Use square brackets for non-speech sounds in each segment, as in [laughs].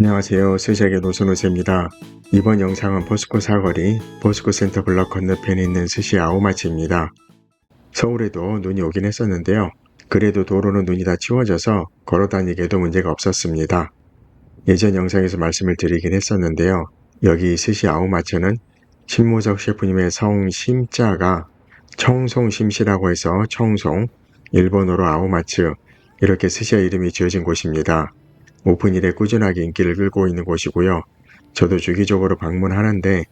안녕하세요. 스시에게 노선우세입니다. 이번 영상은 포스코 사거리 포스코 센터 블럭 건너편에 있는 스시 아오마치입니다. 서울에도 눈이 오긴 했었는데요. 그래도 도로는 눈이 다 치워져서 걸어 다니기에도 문제가 없었습니다. 예전 영상에서 말씀을 드리긴 했었는데요. 여기 스시 아오마츠는 신무석 셰프님의 성 심자가 청송심시라고 해서 청송, 일본어로 아오마츠 이렇게 스시의 이름이 지어진 곳입니다. 오픈 이래 꾸준하게 인기를 끌고 있는 곳이고요. 저도 주기적으로 방문하는데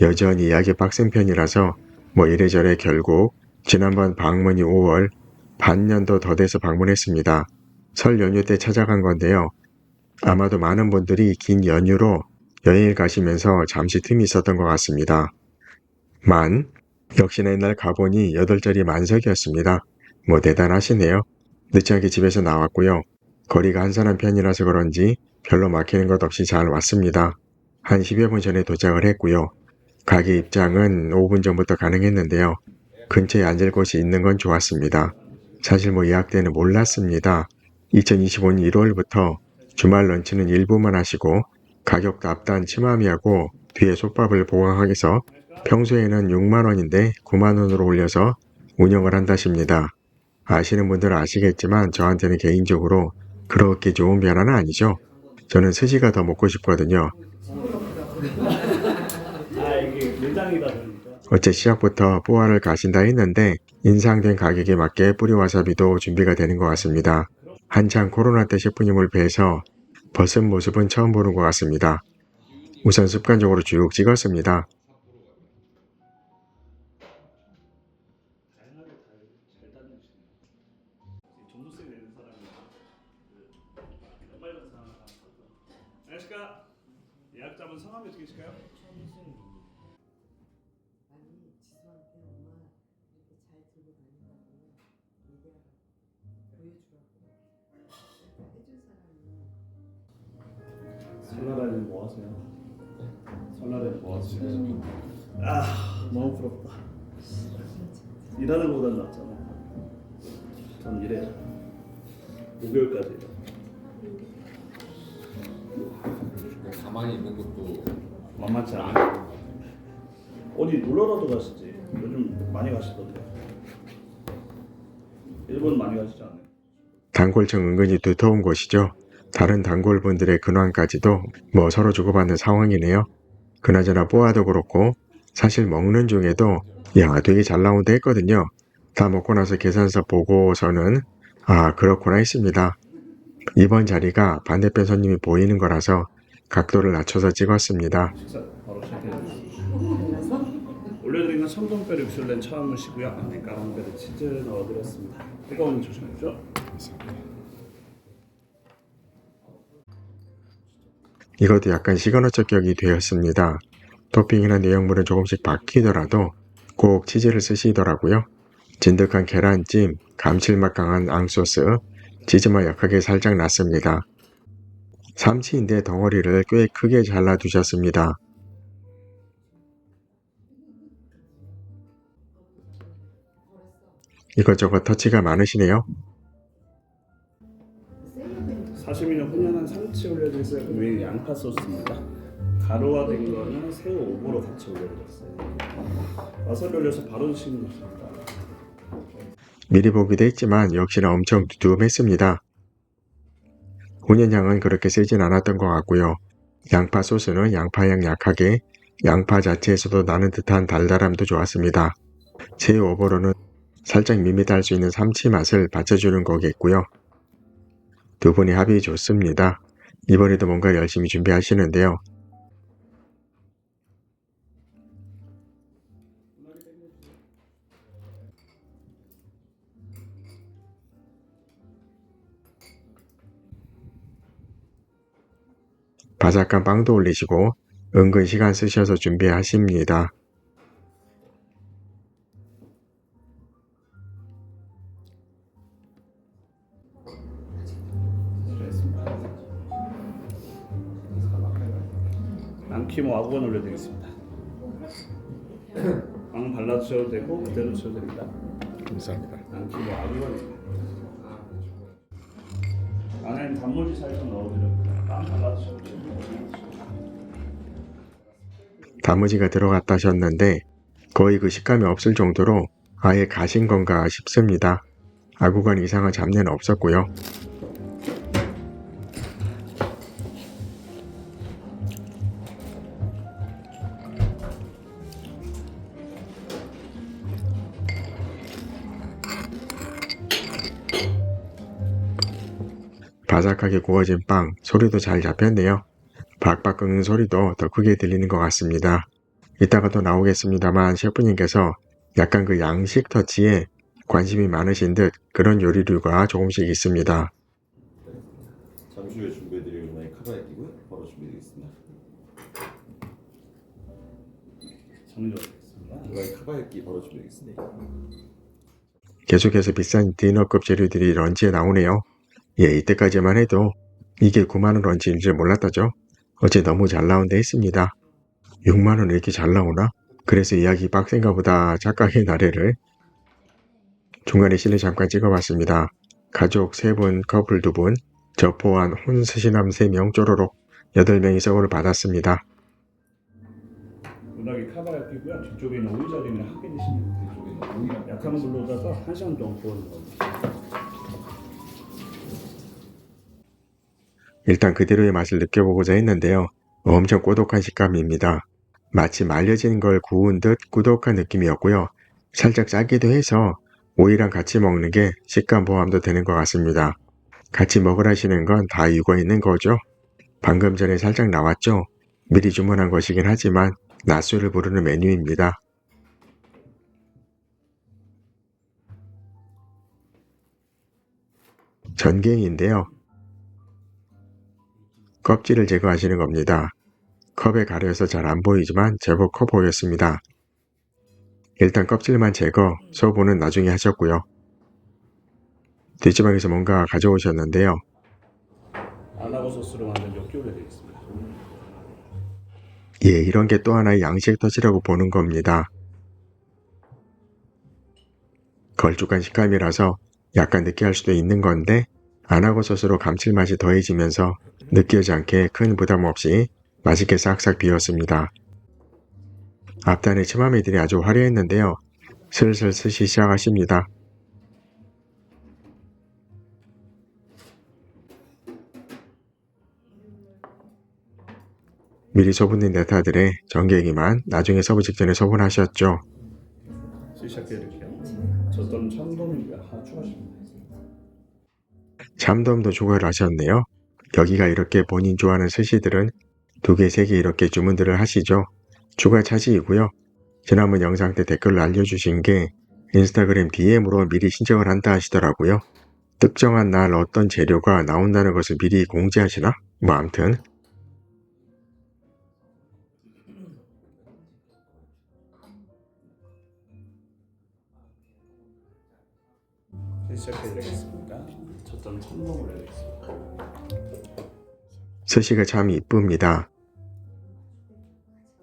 여전히 예약이 빡센 편이라서 뭐 이래저래 결국 지난번 방문이 5월 반년도 더 돼서 방문했습니다. 설 연휴 때 찾아간 건데요. 아마도 많은 분들이 긴 연휴로 여행을 가시면서 잠시 틈이 있었던 것 같습니다. 만, 역시나 옛날 가보니 8자리 만석이었습니다. 뭐 대단하시네요. 늦자게 집에서 나왔고요. 거리가 한산한 편이라서 그런지 별로 막히는 것 없이 잘 왔습니다. 한 10여 분 전에 도착을 했고요. 가게 입장은 5분 전부터 가능했는데요. 근처에 앉을 곳이 있는 건 좋았습니다. 사실 뭐 예약 때는 몰랐습니다. 2025년 1월부터 주말 런치는 일부만 하시고 가격도 앞단 치마미하고 뒤에 솥밥을 보강하게서 평소에는 6만원인데 9만원으로 올려서 운영을 한다십니다. 아시는 분들은 아시겠지만 저한테는 개인적으로 그렇게 좋은 변화는 아니죠. 저는 스시가 더 먹고 싶거든요. 어째 시작부터 뽀아를 가신다 했는데 인상된 가격에 맞게 뿌리 와사비도 준비가 되는 것 같습니다. 한창 코로나 때 셰프님을 뵈서 벗은 모습은 처음 보는 것 같습니다. 우선 습관적으로 쭉 찍었습니다. 부럽다. 일하는 것보단 낫잖아. 전 일해요 5개월까지. 일해 가만히 있는 것도 만만치 않아. 어디 놀러라도 가시지. 요즘 많이 가시던데. 일본 많이 가시지 않아요? 단골청 은근히 두터운 곳이죠. 다른 단골분들의 근황까지도 뭐 서로 주고받는 상황이네요. 그나저나 뽀아도 그렇고 사실 먹는 중에도 야 되게 잘 나온다 했거든요. 다 먹고 나서 계산서 보고서는 아 그렇구나 했습니다. 이번 자리가 반대편 손님이 보이는 거라서 각도를 낮춰서 찍었습니다. 주시죠 올려드리는 청동뼈 육술낸 처음이시고요 안에 까만별에 치즈 넣어드렸습니다 뜨거운 조심하죠 이것도 약간 시그너처 격이 되었습니다. 토핑이나 내용물은 조금씩 바뀌더라도 꼭 치즈를 쓰시더라고요. 진득한 계란찜, 감칠맛 강한 앙소스, 치즈만 약하게 살짝 났습니다. 삼치인데 덩어리를 꽤 크게 잘라 두셨습니다. 이것저것 터치가 많으시네요. 사시미는 훈연한 삼치 올려드렸어요 위에 양파 소스입니다 가루화된 거는 새우 오보로 같이 올려드렸어요 와사비 올려서 바로 드시면 좋습니다 미리 보기도 했지만 역시나 엄청 두툼했습니다. 훈연향은 그렇게 세진 않았던 것 같고요. 양파 소스는 양파향 약하게 양파 자체에서도 나는 듯한 달달함도 좋았습니다. 제 오버로는 살짝 밋밋할 수 있는 삼치 맛을 받쳐주는 거겠고요. 두 분이 합이 좋습니다. 이번에도 뭔가 열심히 준비하시는데요. 바삭한 빵도 올리시고 은근 시간 쓰셔서 준비하십니다. 앙키모 아구건 올려드리겠습니다 빵 발라주셔도 되고 그대로 드셔도 됩니다 감사합니다. 앙키모 아구건입니다 안에는 단무지 살짝 넣어드렸고요 빵 발라주셔도 되고 단무지가 들어갔다 하셨는데 거의 그 식감이 없을 정도로 아예 가신 건가 싶습니다. 아구간 이상한 잡내는 없었고요. 바삭하게 구워진 빵 소리도 잘 잡혔네요. 박박 끓는 소리도 더 크게 들리는 것 같습니다. 이따가 또 나오겠습니다만 셰프님께서 약간 그 양식 터치에 관심이 많으신 듯 그런 요리류가 조금씩 있습니다. 잠시 후에 준비해드릴 문화의 카바야끼고요. 바로 준비되겠습니다. 문화의 카바야끼 바로 준비되겠습니다. 계속해서 비싼 디너급 재료들이 런치에 나오네요. 예, 이때까지만 해도 이게 9만원 런치인 줄 몰랐다죠. 어째 너무 잘 나온다 했습니다. 6만원 이렇게 잘 나오나? 그래서 이야기 빡센가 보다 착각의 나래를 중간에 실내 잠깐 찍어봤습니다. 가족 3분, 커플 2분, 저 포함 혼스시남 3명 쪼로록 8명이 서울을 받았습니다. 문학이 카바야끼고요. 뒤쪽에 있는 오이자리는 함께 드시면 오이랑 약한 불로다가 한 시간 동안 구워는 겁니다. 일단 그대로의 맛을 느껴보고자 했는데요. 엄청 꼬독한 식감입니다. 마치 말려진 걸 구운 듯 꾸덕한 느낌이었고요. 살짝 짜기도 해서 오이랑 같이 먹는 게 식감 보완도 되는 것 같습니다. 같이 먹으라시는 건다 익어 있는 거죠. 방금 전에 살짝 나왔죠. 미리 주문한 것이긴 하지만 낮술을 부르는 메뉴입니다. 전갱인데요. 껍질을 제거하시는 겁니다. 컵에 가려서 잘 안 보이지만 제법 커 보였습니다. 일단 껍질만 제거, 소분은 나중에 하셨고요. 뒷지방에서 뭔가 가져오셨는데요. 안하고 소스로 만든 엽기 올려드리겠습니다. 예, 이런 게 또 하나의 양식 터치라고 보는 겁니다. 걸쭉한 식감이라서 약간 느끼할 수도 있는 건데 안하고 소스로 감칠맛이 더해지면서 느끼지 않게 큰 부담 없이 맛있게 싹싹 비웠습니다. 앞단의 치마매들이 아주 화려했는데요. 슬슬 스시 시작하십니다. 미리 소분된 네타들의 전개기만 나중에 서브 직전에 소분하셨죠. 참돔도 추가를 하셨네요. 여기가 이렇게 본인 좋아하는 스시들은 두 개, 세 개 이렇게 주문들을 하시죠. 추가 차지이고요. 지난번 영상 때 댓글로 알려주신 게 인스타그램 DM으로 미리 신청을 한다 하시더라고요. 특정한 날 어떤 재료가 나온다는 것을 미리 공지하시나? 뭐 암튼 시작해드리겠습니다. 스시가 참 이쁩니다.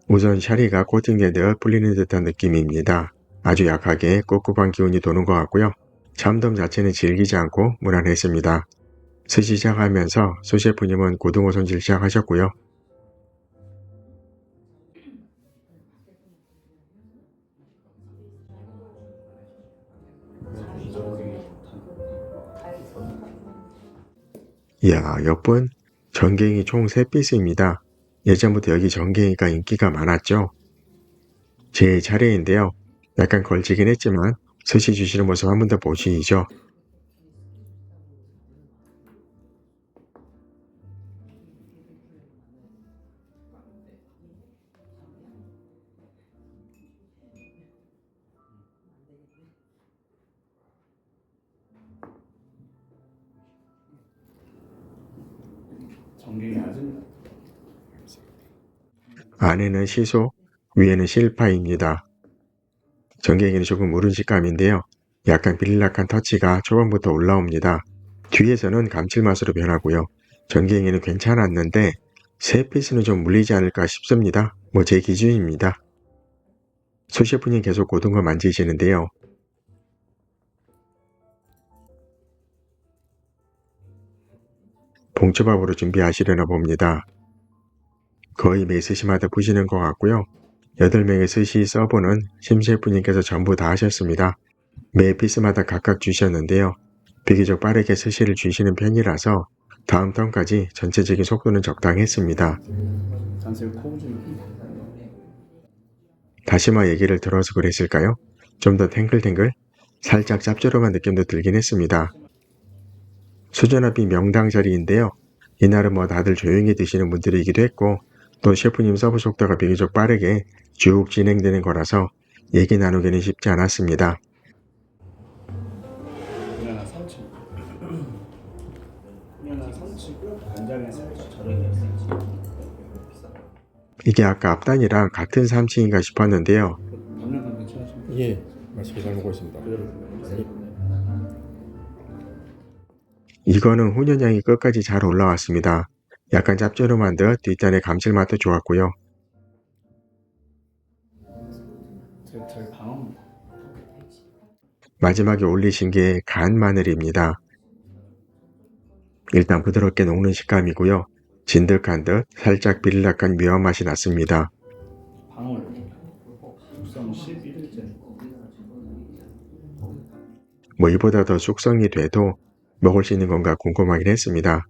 우선 샤리가 코팅되어 풀리는 듯한 느낌입니다. 아주 약하게 꿉꿉한 기운이 도는 것 같고요. 참돔 자체는 질기지 않고 무난했습니다. 스시 시작하면서 수셰프님은 고등어 손질 시작하셨고요. 이야, 여분 전갱이 총 3피스입니다. 예전부터 여기 전갱이가 인기가 많았죠. 제 차례인데요. 약간 걸치긴 했지만 스시 주시는 모습 한 번 더 보시죠. 안에는 시소, 위에는 실파입니다. 전갱이는 조금 무른 식감인데요. 약간 빌락한 터치가 초반부터 올라옵니다. 뒤에서는 감칠맛으로 변하고요. 전갱이는 괜찮았는데 세 피스는 좀 물리지 않을까 싶습니다. 뭐 제 기준입니다. 소셰프님 계속 고등어 만지시는데요. 봉초밥으로 준비하시려나 봅니다. 거의 매 스시마다 푸시는 것 같고요. 8명의 스시 서버는 심셰프님께서 전부 다 하셨습니다. 매 피스마다 각각 주셨는데요. 비교적 빠르게 스시를 주시는 편이라서 다음 턴까지 전체적인 속도는 적당했습니다. 다시마 얘기를 들어서 그랬을까요? 좀 더 탱글탱글? 살짝 짭조름한 느낌도 들긴 했습니다. 수전합이 명당 자리인데요. 이날은 뭐 다들 조용히 드시는 분들이기도 했고 또 셰프님 서브 속도가 비교적 빠르게 쭉 진행되는 거라서 얘기 나누기는 쉽지 않았습니다. 그냥 상치 [clears throat] 그냥 상치고 간장에 살짝 절여졌어요 이게 아까 앞단이랑 같은 삼치인가 싶었는데요. 감량감 괜찮으신가요? 예, 맛있게 잘 먹고 있습니다. 그대로 이거는 훈연향이 끝까지 잘 올라왔습니다. 약간 짭조름한 듯 뒷단의 감칠맛도 좋았고요. 마지막에 올리신 게 간 마늘입니다. 일단 부드럽게 녹는 식감이고요. 진득한 듯 살짝 비릴락한 묘한 맛이 났습니다. 방어를 숙성 11일째 뭐 이보다 더 숙성이 돼도 먹을 수 있는 건가 궁금하긴 했습니다.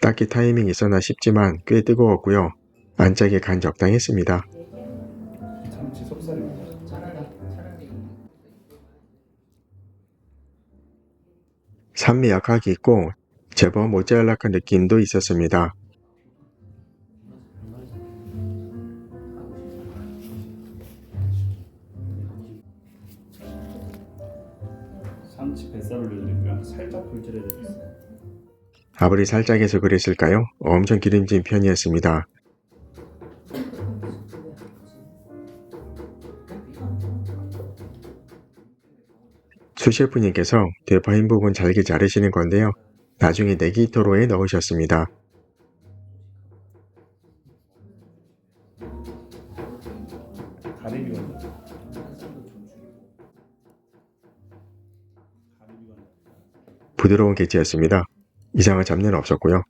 딱히 타이밍이 있었나 싶지만 꽤 뜨거웠고요. 안짝에 간 적당했습니다. 산미 약하게 있고 제법 모짜렐라한 느낌도 있었습니다. 상치 뱃살 올려드리고요 살짝 불질해드리겠습니다 아무리 살짝 해서 그랬을까요? 엄청 기름진 편이었습니다. 수셰프님께서 대파인 부분 잘게 자르시는 건데요. 나중에 내기토로에 넣으셨습니다. 부드러운 게지였습니다. 이상한 잡내는 없었고요.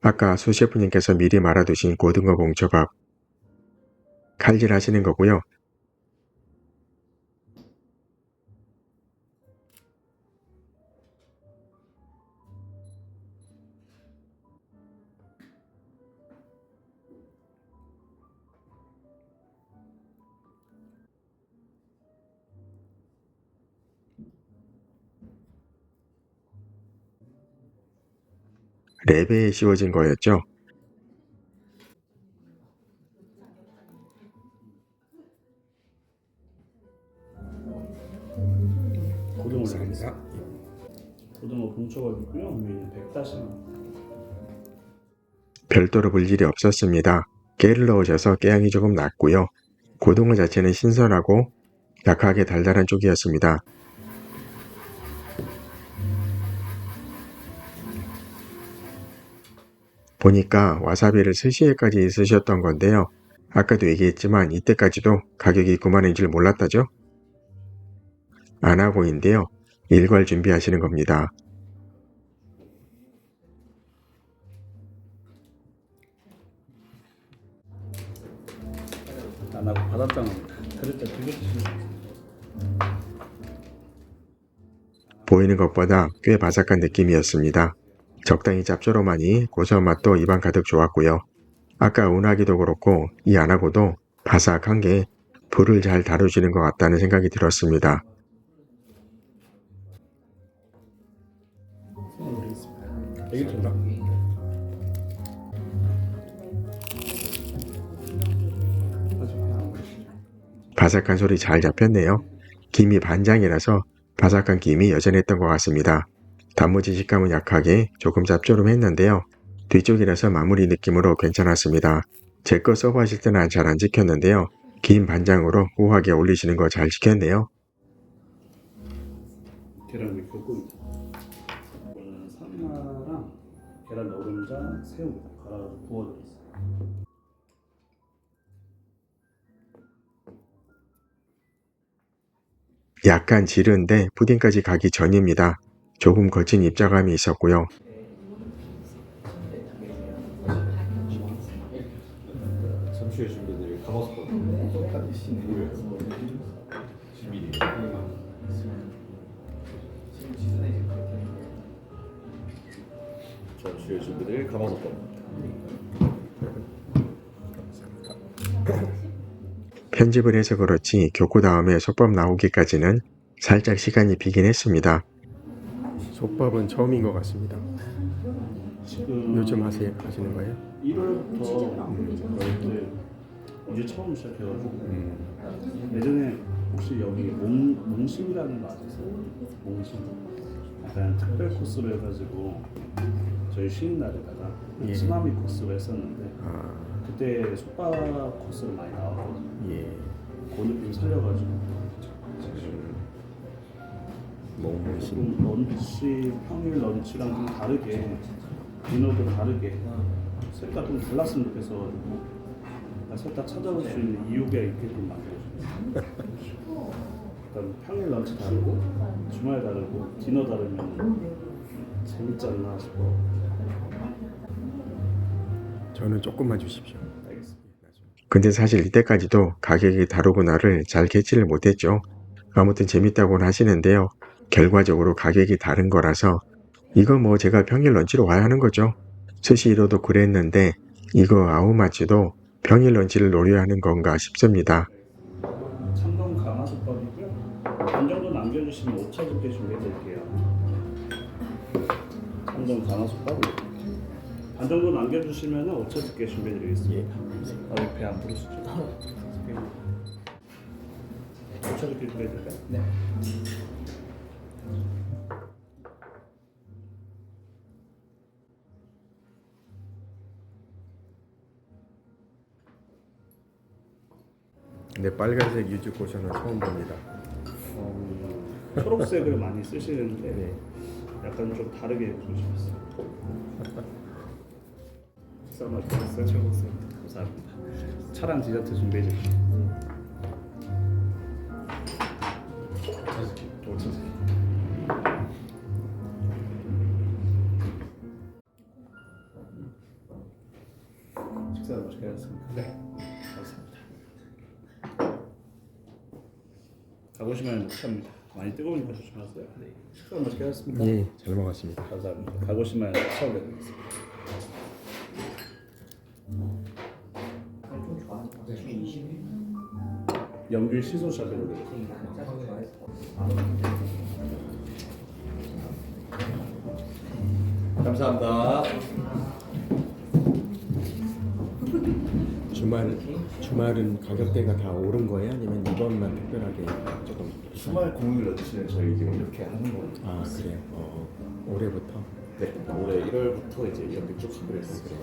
아까 수 셰프님께서 미리 말아두신 고등어 봉초밥 칼질 하시는 거고요. 레베에 씌워진 거였죠. 고등어 감사합니다. 고등어 봉초밥이고요 위에는 백다시마 별도로 볼 일이 없었습니다. 깨를 넣으셔서 깨양이 조금 낮고요. 고등어 자체는 신선하고 약하게 달달한 쪽이었습니다. 보니까 와사비를 스시에까지 쓰셨던 건데요. 아까도 얘기했지만 이때까지도 가격이 9만원인 줄 몰랐다죠? 안 하고인데요. 일괄 준비하시는 겁니다. 안 하고 바닷장어입니다 그릇 때 두개 드시면 돼요 보이는 것보다 꽤 바삭한 느낌이었습니다. 적당히 짭조름하니 고소한 맛도 입안 가득 좋았고요. 아까 운하기도 그렇고 이 안하고도 바삭한 게 불을 잘 다루시는 것 같다는 생각이 들었습니다. 바삭한 소리 잘 잡혔네요. 김이 반장이라서 바삭한 김이 여전했던 것 같습니다. 단무지 식감은 약하게 조금 짭조름했는데요. 뒤쪽이라서 마무리 느낌으로 괜찮았습니다. 제 거 서브 하실 때는 잘 안 지켰는데요. 긴 반장으로 우아하게 올리시는 거 잘 지켰네요. 계란 넣고 이거는 산마랑 계란 노른자 새우 갈아서 구워드렸어요 약간 지른데 푸딩까지 가기 전입니다. 조금 거친 입자감이 있었고요. 잠시 후에 준비해드릴 가마솥밥 무료예요. 11일 잠시 후에 준비해드릴 가마솥밥 편집을 해서 그렇지 교고 다음에 솥밥 나오기까지는 살짝 시간이 비긴 했습니다. 솥밥은 처음인 것 같습니다. 지금 요즘 하세요, 하시는 거예요? 1월부터 이제 이제 처음 시작해가지고 예전에 혹시 여기 몽, 몽심이라는 거 아세요? 몽심 약간 특별 코스로 해가지고 저희 쉬는 날에다가 예. 쓰나미 코스로 했었는데 아, 그때 솥밥 코스로 많이 나왔거든요 예. 그 느낌 살려가지고 몽신 조금 런치 평일 런치랑 좀 다르게 디너도 다르게 색깔 좀 달랐으면 좋겠어가지고 셋다 찾아볼 수 있는 이유가 있게끔 만들어줬어요. 일단 평일 런치 다르고 주말 다르고 디너 다르면 재밌지 않나 싶어. 저는 조금만 주십시오. 알겠습니다. 근데 사실 이때까지도 가격이 다르구나를 잘 캐치를 못했죠. 아무튼 재밌다고는 하시는데요. 결과적으로 가격이 다른 거라서 이거 뭐 제가 평일 런치로 와야 하는 거죠. 스시로도 그랬는데 이거 아우마츠도 평일 런치를 노려야 하는 건가 싶습니다. 참돔 가마솥밥이고요. 반 정도 남겨주시면 오차 붓게 준비해드릴게요. 참돔 가마솥밥 반 정도 남겨주시면 오차 붓게 준비해드리겠습니다. 아직 배안 부르시죠? [laughs] 오차 붓게 준비해드릴까요? 네. 근데 빨간색 유즈고쇼는 처음 봅니다. 어, 초록색을 많이 쓰시는데 네. 약간 좀 다르게 싶었어요. 식사 맛있었어요? 초록색. 감사합니다. 차랑 디저트 준비해 주시죠. 가보시면 못합니다. 많이 뜨거우니까 조심하세요. 네. 식사 맛있게 하셨습니까? 예, 잘 먹었습니다. 감사합니다. 가보시면 차올려드리겠습니다. 연길 시소 샵으로 드리겠습니다. 감사합니다 주말 주말은 가격대가 다 오른 거예요? 아니면 이번만 특별하게 주말 공휴일 런치는 저희 지금 이렇게 하는 거예요 아 그래요? 어, 올해부터 네, 올해 1월부터 이제 이렇게 쭉 하기로 했어요.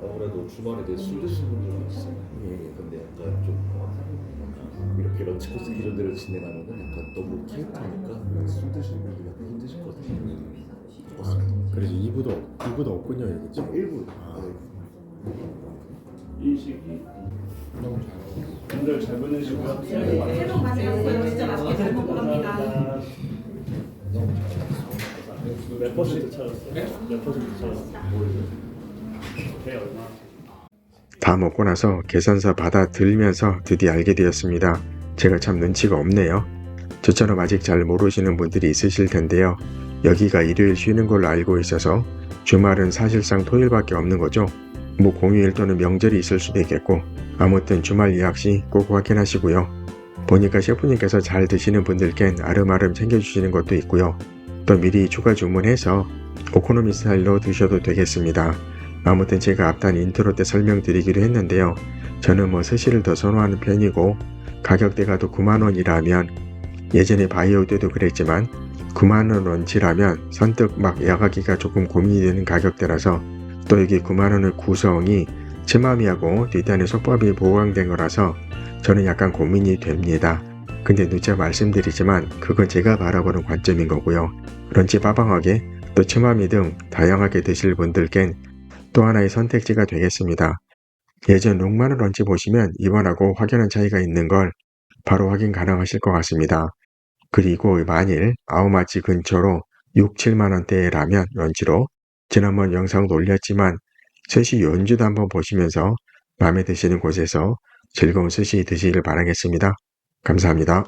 아무래도 주말에 이제 술 드시는 분들이 있어요. 예. 근데 약간 좀 어, 이렇게 런치 코스 기존대로 진행하면은 약간 너무 타이트하니까 술 드시는 분들이 약간 힘드실 것 같아요. 아, 그래서 2부도 2부도 없군요 여기 지금. 일부 아. 이 시기 분들 잘 보내시고요. 새해 복 많이 새해 복 많이 받으세요. 진짜 맛있게 잘 먹고 갑니다. 몇 퍼센트 찾았어요? 몇 퍼센트 찾았어요? 배 얼마? 다 먹고 나서 계산서 받아 들면서 드디어 알게 되었습니다. 제가 참 눈치가 없네요. 저처럼 아직 잘 모르시는 분들이 있으실 텐데요. 여기가 일요일 쉬는 걸로 알고 있어서 주말은 사실상 토요일밖에 없는 거죠. 뭐 공휴일 또는 명절이 있을 수도 있겠고 아무튼 주말 예약 시 꼭 확인하시고요. 보니까 셰프님께서 잘 드시는 분들께는 아름아름 챙겨주시는 것도 있고요. 또 미리 추가 주문해서 오코노미 스타일로 드셔도 되겠습니다. 아무튼 제가 앞단 인트로 때 설명드리기로 했는데요. 저는 뭐 스시를 더 선호하는 편이고 가격대가 또 9만원이라면 예전에 바이오 때도 그랬지만 9만원 런치라면 선뜻 막 야가기가 조금 고민이 되는 가격대라서 또 여기 9만원의 구성이 츠마미하고 뒷단에 솥밥이 보강된 거라서 저는 약간 고민이 됩니다. 근데 누차 말씀드리지만 그건 제가 바라보는 관점인 거고요. 런치 빠방하게 또 츠마미 등 다양하게 드실 분들겐 또 하나의 선택지가 되겠습니다. 예전 롱마늘 런치 보시면 이번하고 확연한 차이가 있는 걸 바로 확인 가능하실 것 같습니다. 그리고 만일 아우마치 근처로 6, 7만원대라면 런치로 지난번 영상도 올렸지만 스시 연주도 한번 보시면서 마음에 드시는 곳에서 즐거운 스시 드시길 바라겠습니다. 감사합니다.